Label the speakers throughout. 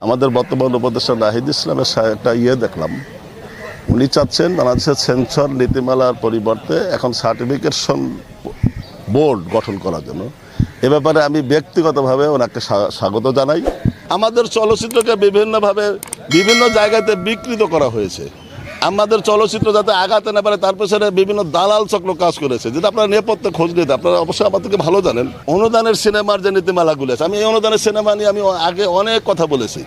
Speaker 1: আমাদের বর্তমান উপদেষ্টা নাহিদ ইসলামের একটা ইয়ে দেখলাম। উনি চাচ্ছেন বাংলাদেশের সেন্সর নীতিমালার পরিবর্তে এখন সার্টিফিকেশন বোর্ড গঠন করার জন্য। এ ব্যাপারে আমি ব্যক্তিগতভাবে ওনাকে স্বা- স্বাগত জানাই। আমাদের চলচ্চিত্রকে বিভিন্নভাবে বিভিন্ন জায়গাতে বিকৃত করা হয়েছে। আমাদের চলচ্চিত্র যাতে আগাতে না পারে, তার পেছনে বিভিন্ন দালাল চক্র কাজ করেছে, যেটা আপনারা নেপথ্যে খোঁজ নিতে, আপনারা অবশ্যই আমার থেকে ভালো জানেন। অনুদানের সিনেমার যে নীতিমালাগুলো আছে, আমি এই অনুদানের সিনেমা নিয়ে আমি আগে অনেক কথা বলেছি।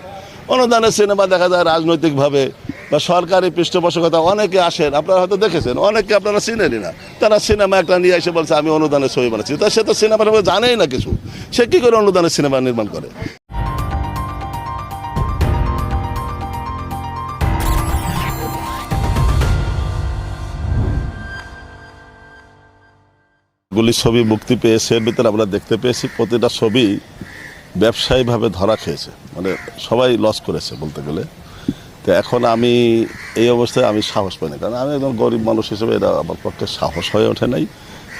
Speaker 1: অনুদানের সিনেমা দেখা যায় রাজনৈতিকভাবে বা সরকারি পৃষ্ঠপোষকতা, অনেকে আসেন, আপনারা হয়তো দেখেছেন অনেকে আপনারা চিনেনই না। তারা সিনেমা একটা নিয়ে এসে বলছে, আমি অনুদানের ছবি বানাচ্ছি। তা সে তো ব্যাপারে জানেই না কিছু। সে কী করে অনুদানের সিনেমা নির্মাণ করে? গুলি ছবি মুক্তি পেয়েছে এর ভিতরে আমরা দেখতে পেয়েছি, প্রতিটা ছবি ব্যবসায়ীভাবে ধরা খেয়েছে। মানে সবাই লস করেছে বলতে গেলে। তো এখন আমি এই অবস্থায় আমি সাহস পাই না। কারণ আমি একদম গরিব মানুষ হিসেবে এটা আমার পক্ষে সাহস হয়ে ওঠে নাই।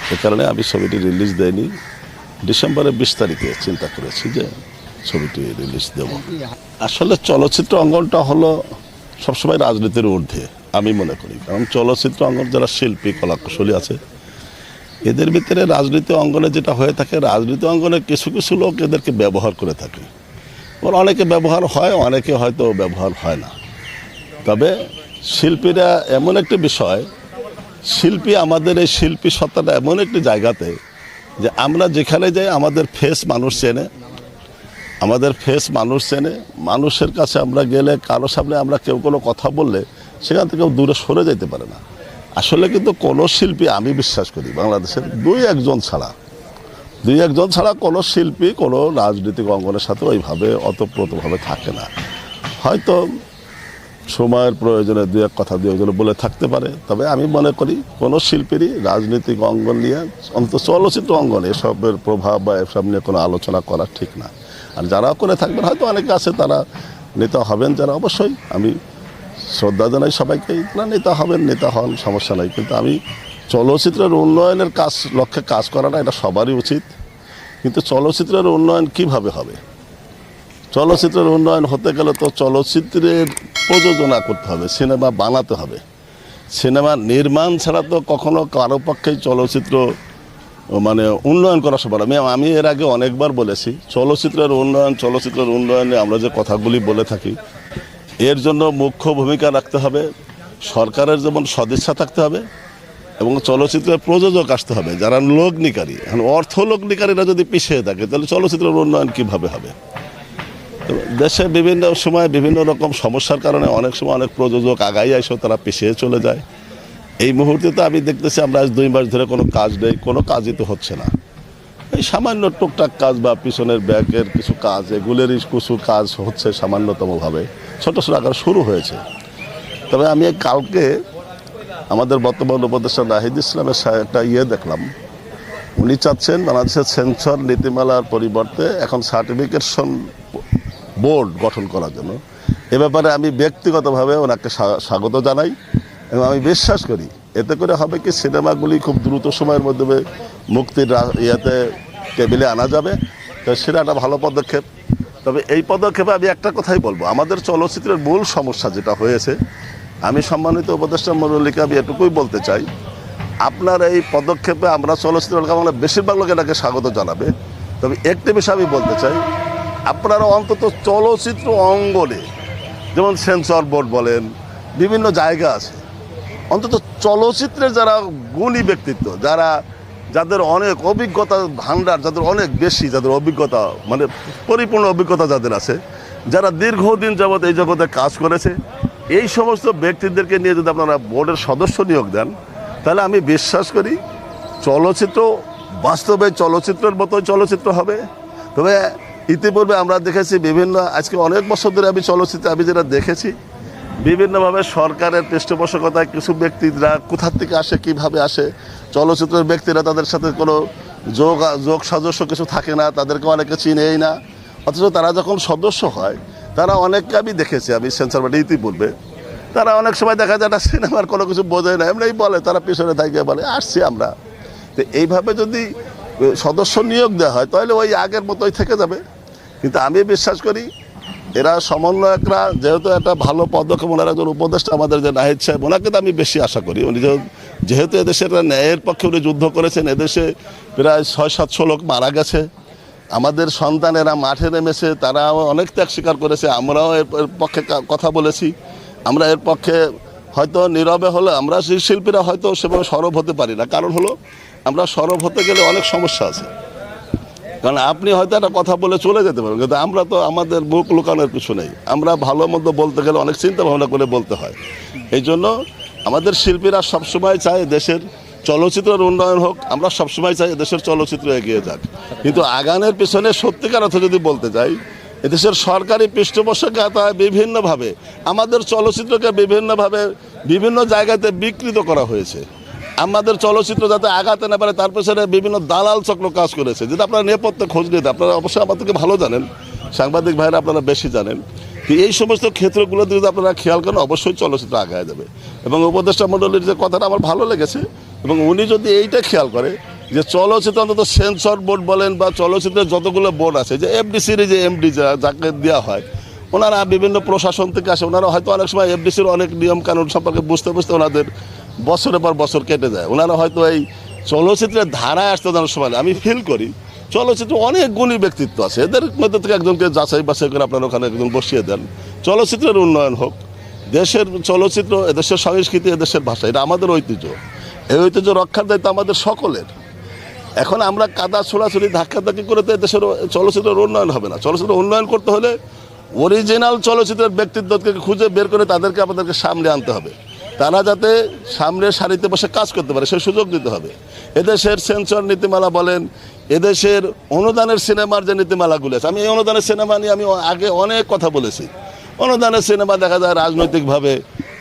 Speaker 1: সে কারণে আমি ছবিটি রিলিজ দেয়নি ডিসেম্বরের বিশ তারিখে চিন্তা করেছি যে ছবিটি রিলিজ দেব। আসলে চলচ্চিত্র অঙ্গনটা হলো সবসময় রাজনীতির ঊর্ধ্বে, আমি মনে করি। কারণ চলচ্চিত্র অঙ্গন যারা শিল্পী, কলাকুশলী আছে এদের ভিতরে রাজনীতি অঙ্গনে যেটা হয়ে থাকে, রাজনীতি অঙ্গনে কিছু কিছু লোক এদেরকে ব্যবহার করে থাকে। ওর অনেকে ব্যবহার হয়, অনেকে হয়তো ব্যবহার হয় না। তবে শিল্পীরা এমন একটি বিষয়, শিল্পী আমাদের এই শিল্পী সত্তাটা এমন একটি জায়গাতে যে আমরা যেখানে যাই, আমাদের ফেস মানুষ চেনে। আমাদের ফেস মানুষ চেনে। মানুষের কাছে আমরা গেলে, কারও সামনে আমরা কেউ কোনো কথা বললে, সেখান থেকে দূরে সরে যেতে পারে না। আসলে কিন্তু কোনো শিল্পী, আমি বিশ্বাস করি, বাংলাদেশের দুই একজন ছাড়া, দুই একজন ছাড়া কোনো শিল্পী, কোনো রাজনৈতিক অঙ্গনের সাথে ওইভাবে অতপ্রতভাবে থাকে না। হয়তো সময়ের প্রয়োজনে দু এক কথা দু একজনে বলে থাকতে পারে, তবে আমি মনে করি কোনো শিল্পীরই রাজনৈতিক অঙ্গন নিয়ে, অন্তত চলচ্চিত্র অঙ্গনে এসবের প্রভাব বা এসব নিয়ে কোনো আলোচনা করা ঠিক না। আর যারা করে থাকবেন, হয়তো অনেকে আছে তারা নেতা হবেন, যারা অবশ্যই, আমি শ্রদ্ধা জানাই সবাইকে, না, নেতা হবেন, নেতা হন, সমস্যা নাই। কিন্তু আমি চলচ্চিত্রের উন্নয়নের কাজ, লক্ষ্যে কাজ করাটা এটা সবারই উচিত। কিন্তু চলচ্চিত্রের উন্নয়ন কীভাবে হবে? চলচ্চিত্রের উন্নয়ন হতে গেলে তো চলচ্চিত্রের প্রযোজনা করতে হবে, সিনেমা বানাতে হবে। সিনেমা নির্মাণ ছাড়া তো কখনো কারও পক্ষেই চলচ্চিত্র মানে উন্নয়ন করা সবার আমি আমি এর আগে অনেকবার বলেছি, চলচ্চিত্রের উন্নয়ন, চলচ্চিত্রের উন্নয়নে আমরা যে কথাগুলি বলে থাকি এর জন্য মুখ্য ভূমিকা রাখতে হবে, সরকারের যেমন সদিচ্ছা থাকতে হবে এবং চলচ্চিত্রের প্রযোজক আসতে হবে, যারা লগ্নিকারী। এখন অর্থ লগ্নিকারীরা যদি পিছিয়ে থাকে, তাহলে চলচ্চিত্রের উন্নয়ন কীভাবে হবে? দেশে বিভিন্ন সময় বিভিন্ন রকম সমস্যার কারণে অনেক সময় অনেক প্রযোজক আগাই আইসো তারা পিছিয়ে চলে যায়। এই মুহূর্তে তো আমি দেখতেছি আমরা আজ দুই মাস ধরে কোনো কাজ নেই, কোনো কাজই তো হচ্ছে না। সামান্য টুকটাক কাজ বা পিছনের ব্যাগের কিছু কাজ, এগুলোরই কিছু কাজ হচ্ছে সামান্যতমভাবে। ছোটো ছোটো আকার শুরু হয়েছে। তবে আমি কালকে আমাদের বর্তমান উপদেষ্টা নাহিদ ইসলামের একটা ইয়ে দেখলাম। উনি চাচ্ছেন বাংলাদেশের সেন্সর নীতিমালার পরিবর্তে এখন সার্টিফিকেশন বোর্ড গঠন করার জন্য। এ ব্যাপারে আমি ব্যক্তিগতভাবে ওনাকে স্বা- স্বাগত জানাই এবং আমি বিশ্বাস করি, এতে করে হবে কি সিনেমাগুলি খুব দ্রুত সময়ের মধ্যে মুক্তির ইয়েতে টেবিলে আনা যাবে। তো সেটা একটা ভালো পদক্ষেপ। তবে এই পদক্ষেপে আমি একটা কথাই বলব। আমাদের চলচ্চিত্রের মূল সমস্যা যেটা হয়েছে, আমি সম্মানিত উপদেষ্টা মল্লিকা আমি এটুকুই বলতে চাই। আপনার এই পদক্ষেপে আমরা চলচ্চিত্র বাংলা বেশিরভাগ লোক এটাকে স্বাগত জানাবে। তবে একটি বিষয় আমি বলতে চাই, আপনারা অন্তত চলচ্চিত্র অঙ্গনে, যেমন সেন্সর বোর্ড বলেন, বিভিন্ন জায়গা আছে। অন্তত চলচ্চিত্রের যারা গুণী ব্যক্তিত্ব, যারা যাদের অনেক অভিজ্ঞতা ভাণ্ডার, যাদের অনেক বেশি, যাদের অভিজ্ঞতা মানে পরিপূর্ণ অভিজ্ঞতা যাদের আছে, যারা দীর্ঘদিন যাবৎ এই জগতে কাজ করেছে, এই সমস্ত ব্যক্তিদেরকে নিয়ে যদি আপনারা বোর্ডের সদস্য নিয়োগ দেন, তাহলে আমি বিশ্বাস করি চলচ্চিত্র বাস্তবে চলচ্চিত্রের মতোই চলচ্চিত্র হবে। তবে ইতিপূর্বে আমরা দেখেছি বিভিন্ন, আজকে অনেক বছর ধরে আমি চলচ্চিত্রে, আমি যেটা দেখেছি বিভিন্নভাবে সরকারের পৃষ্ঠপোষকতায় কিছু ব্যক্তিরা কোথার থেকে আসে, কীভাবে আসে, চলচ্চিত্রের ব্যক্তিরা তাদের সাথে কোনো যোগ যোগ সদস্য কিছু থাকে না, তাদেরকে অনেকে চিনেই না। অথচ তারা যখন সদস্য হয়, তারা অনেককে আমি দেখেছি আমি সেন্সার বাটে ইতিপূর্বে। তারা অনেক সময় দেখা যায় একটা সিনেমার কোনো কিছু বোঝে না এমনি বলে, তারা পিছনে থাকে বলে, আসছি আমরা। তো এইভাবে যদি সদস্য নিয়োগ দেওয়া হয়, তাহলে ওই আগের মতোই থেকে যাবে। কিন্তু আমি বিশ্বাস করি এরা সমন্বয়করা, যেহেতু একটা ভালো পদক্ষেপ ওনার একজন উপদেষ্টা আমাদের যে নাহিদ সাহেব, ওনাকে তো আমি বেশি আশা করি। উনি যেহেতু- এদেশের একটা ন্যায়ের পক্ষে উনি যুদ্ধ করেছেন, এদেশে প্রায় ছয় সাতশো লোক মারা গেছে। আমাদের সন্তানেরা মাঠে নেমেছে তারা অনেক ত্যাগ স্বীকার করেছে, আমরাও এর পক্ষে কথা বলেছি। আমরা এর পক্ষে হয়তো নীরবে হলে আমরা শিল্পীরা হয়তো সেভাবে সরব হতে পারি না। কারণ হলো, আমরা সরব হতে গেলে অনেক সমস্যা আছে। কারণ আপনি হয়তো একটা কথা বলে চলে যেতে পারেন কিন্তু আমরা তো আমাদের মুখ লুকানোর কিছু নেই। আমরা ভালো মন্দ বলতে গেলে অনেক চিন্তা ভাবনা করে বলতে হয়। এই জন্য আমাদের শিল্পীরা সবসময় চায় দেশের চলচ্চিত্রের উন্নয়ন হোক, আমরা সবসময় চাই দেশের চলচ্চিত্র এগিয়ে যাক। কিন্তু আগানের পিছনে সত্যিকার অর্থ যদি বলতে যাই, এদেশের সরকারি পৃষ্ঠপোষকতা বিভিন্নভাবে, আমাদের চলচ্চিত্রকে বিভিন্নভাবে বিভিন্ন জায়গাতে বিকৃত করা হয়েছে। আমাদের চলচ্চিত্র যাতে আগাতে না পারে, তার পেছনে বিভিন্ন দালাল চক্র কাজ করেছে। যেটা আপনারা নেপথ্যে খোঁজ নিতে, আপনারা অবশ্যই আমাদেরকে ভালো জানেন। সাংবাদিক ভাইরা আপনারা বেশি জানেন। তো এই সমস্ত ক্ষেত্রগুলোতে যদি আপনারা খেয়াল করেন, অবশ্যই চলচ্চিত্র আগায় যাবে। এবং উপদেষ্টা মণ্ডলীর যে কথাটা আমার ভালো লেগেছে, এবং উনি যদি এইটা খেয়াল করে যে চলচ্চিত্র অন্তত সেন্সর বোর্ড বলেন বা চলচ্চিত্রের যতগুলো বোর্ড আছে, যে এফডিসির যে এমডি যাকে দেওয়া হয়, ওনারা বিভিন্ন প্রশাসন থেকে আসে। ওনারা হয়তো অনেক সময় এফডিসির অনেক নিয়ম কানুন সম্পর্কে বুঝতে বুঝতে ওনাদের বছরের পর বছর কেটে যায়। ওনারা হয়তো এই চলচ্চিত্রের ধারায় আসতে অনেক সময় আমি ফিল করি, চলচ্চিত্র অনেক গুণী ব্যক্তিত্ব আছে। এদের মধ্যে থেকে একজনকে যাচাই বাছাই করে আপনারা ওখানে একজন বসিয়ে দেন। চলচ্চিত্রের উন্নয়ন হোক, দেশের চলচ্চিত্র, এদেশের সংস্কৃতি, এদেশের ভাষা, এটা আমাদের ঐতিহ্য। এই ঐতিহ্য রক্ষার দায়িত্ব আমাদের সকলের। এখন আমরা কাদা ছোড়াছুড়ি ধাক্কাধাক্কি করে তো দেশের চলচ্চিত্রের উন্নয়ন হবে না। চলচ্চিত্র উন্নয়ন করতে হলে অরিজিনাল চলচ্চিত্রের ব্যক্তিত্বকে খুঁজে বের করে তাদেরকে আমাদেরকে সামনে আনতে হবে। তারা যাতে সামনে সারিতে বসে কাজ করতে পারে, সে সুযোগ দিতে হবে। এদেশের সেন্সর নীতিমালা বলেন, এদেশের অনুদানের সিনেমার যে নীতিমালাগুলো আছে, আমি এই অনুদানের সিনেমা নিয়ে আমি আগে অনেক কথা বলেছি। অনুদানের সিনেমা দেখা যায় রাজনৈতিকভাবে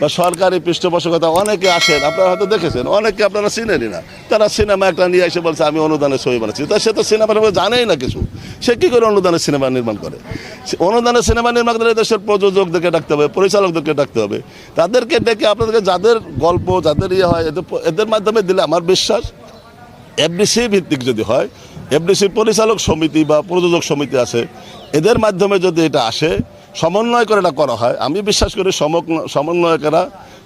Speaker 1: বা সরকারি পৃষ্ঠপোষকতা অনেকে আসেন, আপনারা হয়তো দেখেছেন অনেকে আপনারা চিনেনই না। তারা সিনেমা একটা নিয়ে এসে বলছে, আমি অনুদানের ছবি বানাচ্ছি। তা সে তো ব্যাপারে জানেই না কিছু। সে কী করে অনুদানের সিনেমা নির্মাণ করে? অনুদানের সিনেমা নির্মাণ করে দেশের প্রযোজকদেরকে ডাকতে হবে, পরিচালকদেরকে ডাকতে হবে। তাদেরকে ডেকে আপনাদেরকে যাদের গল্প, যাদের ইয়ে হয়, এদের এদের মাধ্যমে দিলে আমার বিশ্বাস, এফডিসি ভিত্তিক যদি হয়, এফডিসি পরিচালক সমিতি বা প্রযোজক সমিতি আছে, এদের মাধ্যমে যদি এটা আসে সমন্বয় করে এটা করা হয়। আমি বিশ্বাস করি সমন্বয়কেরা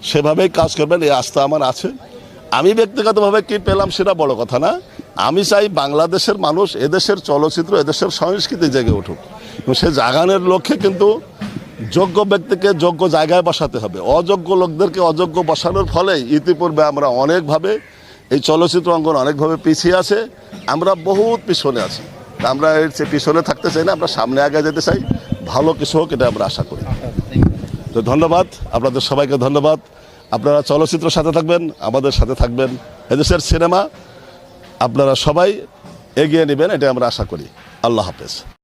Speaker 1: সেভাবেই কাজ করবেন, এই আস্থা আমার আছে। আমি ব্যক্তিগতভাবে কি পেলাম সেটা বড় কথা না। আমি চাই বাংলাদেশের মানুষ এদেশের চলচ্চিত্র, এদেশের সংস্কৃতি জেগে উঠুক। এবং সে জাগানের লক্ষ্যে কিন্তু যোগ্য ব্যক্তিকে যোগ্য জায়গায় বসাতে হবে। অযোগ্য লোকদেরকে অযোগ্য বসানোর ফলে ইতিপূর্বে আমরা অনেকভাবে এই চলচ্চিত্র অঙ্গন অনেকভাবে পিছিয়ে আছে। আমরা বহুত পিছনে আছি। আমরা এর পিছনে থাকতে চাই না, আমরা সামনে আগে যেতে চাই। ভালো কিছু হোক, এটা আমরা আশা করি। তো ধন্যবাদ, আপনাদের সবাইকে ধন্যবাদ। আপনারা চলচ্চিত্র সাথে থাকবেন, আমাদের সাথে থাকবেন। এদেশের সিনেমা, আপনারা সবাই এগিয়ে নেবেন, এটা আমরা আশা করি। আল্লাহ হাফেজ।